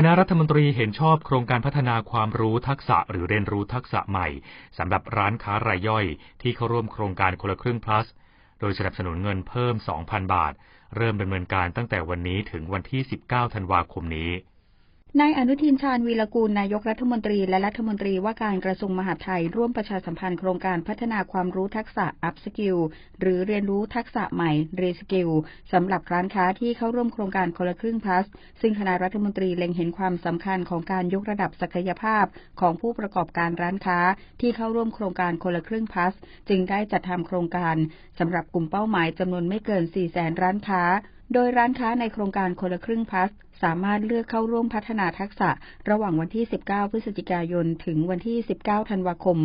คณะรัฐมนตรีเห็นชอบโครงการพัฒนาความรู้ทักษะหรือเรียนรู้ทักษะใหม่สำหรับร้านค้ารายย่อย ที่เข้าร่วมโครงการคนละครึ่ง plus โดยสนับสนุนเงินเพิ่ม 2,000 บาท เริ่มดำเนินการตั้งแต่วันนี้ถึงวันที่ 19 ธันวาคมนี้ นายอนุทินชาญวีรกูลนายกรัฐมนตรีและรัฐมนตรีว่าการกระทรวงมหาดไทย ร่วมประชาสัมพันธ์โครงการพัฒนาความรู้ทักษะ Up Skill หรือเรียนรู้ทักษะใหม่ Re Skill สำหรับร้านค้าที่เข้าร่วมโครงการคนละครึ่ง plus ซึ่งคณะรัฐมนตรีเล็งเห็นความสำคัญของการยกระดับศักยภาพของผู้ประกอบการร้านค้าที่เข้าร่วมโครงการคนละครึ่ง plus จึงได้จัดทำโครงการสำหรับกลุ่มเป้าหมายจำนวนไม่เกิน4แสนร้านค้า โดยร้านค้าในโครงการคนละครึ่งพัสสามารถเลือกเข้าร่วมพัฒนาทักษะระหว่างวันที่ 19 พฤศจิกายน ถึงวันที่ 19 ธันวาคม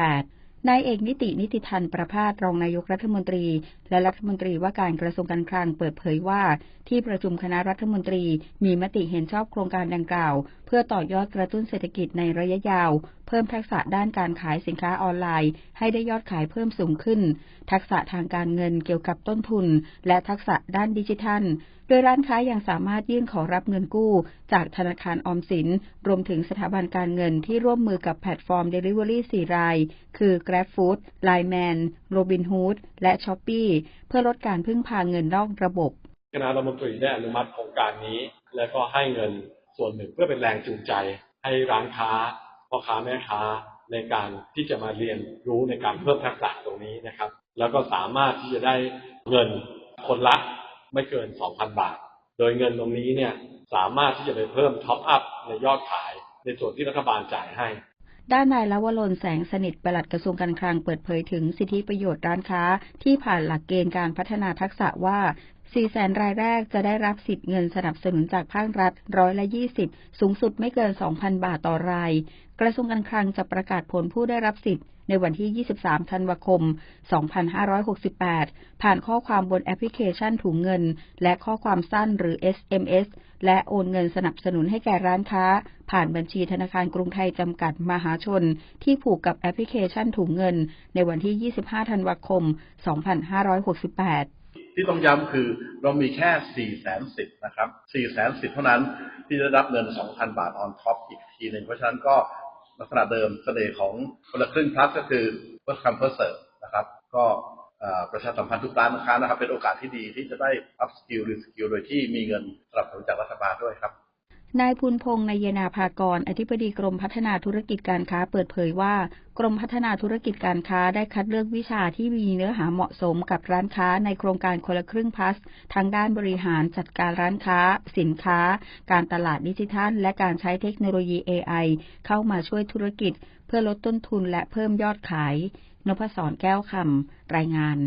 2568นายเอกนิตินิติทันประพาสรองนายกรัฐมนตรี และรัฐมนตรีว่าการกระทรวงการคลังเปิดเผยว่า ที่ประชุมคณะรัฐมนตรีมีมติเห็นชอบโครงการดังกล่าว พื่อต่อยอดกระตุ้นเศรษฐกิจในระยะยาว เพิ่มทักษะด้านการขายสินค้าออนไลน์ ให้ได้ยอดขายเพิ่มสูงขึ้น ทักษะทางการเงินเกี่ยวกับต้นทุน และทักษะด้านดิจิทัล โดยร้านค้ายังสามารถยื่นขอรับเงินกู้ จากธนาคารออมสิน รวมถึงสถาบันการเงินที่ร่วมมือกับแพลตฟอร์ม Delivery 4 ราย คือ GrabFood, Lineman, Robinhood และ Shopee เพื่อลดการพึ่งพาเงินนอกระบบคณะรัฐมนตรีได้อนุมัติโครงการนี้ และก็ให้เงิน ส่วนหนึ่งเพื่อเป็นแรงจูงใจให้ร้านค้าพ่อค้าแม่ค้าในการที่จะมาเรียนรู้ในการเพิ่มทักษะตรงนี้นะครับ แล้วก็สามารถที่จะได้เงินคนละไม่เกิน 2,000 บาท โดยเงินตรงนี้เนี่ยสามารถที่จะไปเพิ่มท็อปอัพในยอดขาย ในส่วนที่รัฐบาลจ่ายให้ ด้านนายลวรนแสงสนิทปลัดกระทรวงการคลังเปิดเผยถึงสิทธิประโยชน์ร้านค้า ที่ผ่านหลักเกณฑ์การพัฒนาทักษะว่า 4แสนรายแรกจะได้รับสิทธิ์เงินสนับสนุนจากภาครัฐร้อยละ 20 สูงสุดไม่เกิน 2,000 บาทต่อราย กระทรวงการคลังจะประกาศผลผู้ได้รับสิทธิ์ในวันที่ 23 ธันวาคม 2568 ผ่านข้อความบนแอปพลิเคชันถุงเงิน และข้อความสั้นหรือ SMS และโอนเงินสนับสนุนให้แก่ร้านค้า ผ่านบัญชีธนาคารกรุงไทยจำกัดมหาชน ที่ผูกกับแอปพลิเคชันถุงเงิน ในวันที่ 25 ธันวาคม 2568 ที่ต้องย้ำคือเรามีแค่ 4 0 0 0 0 0สิทธินะครับ 4 0 0 0 0 0สิทธิ์เท่านั้นที่จะรับเงิน 2,000 บาทออนท็อปอีกทีหนึ่งเพราะฉะนั้นก็ลักษณะเดิมเสน่ห์ของคนละครึ่งพลัสก็คือเพิ่มคำเพิ่มเสริมนะครับ ก็ประชาสัมพันธ์ทุกร้านค้านะครับ เป็นโอกาสที่ดีที่จะได้อัพสกิลหรือสกิลโดยที่มีเงินสนับสนุนจากรัฐบาลด้วยครับ นายพุนพงษ์นายนาภากร อธิบดีกรมพัฒนาธุรกิจการค้าเปิดเผยว่า กรมพัฒนาธุรกิจการค้าได้คัดเลือกวิชาที่มีเนื้อหาเหมาะสมกับร้านค้าในโครงการคนละครึ่งพัสทั้งด้านบริหารจัดการร้านค้า สินค้า การตลาดดิจิทัล และการใช้เทคโนโลยี AI เข้ามาช่วยธุรกิจ เพื่อลดต้นทุนและเพิ่มยอดขายนพศรแก้วคำรายงาน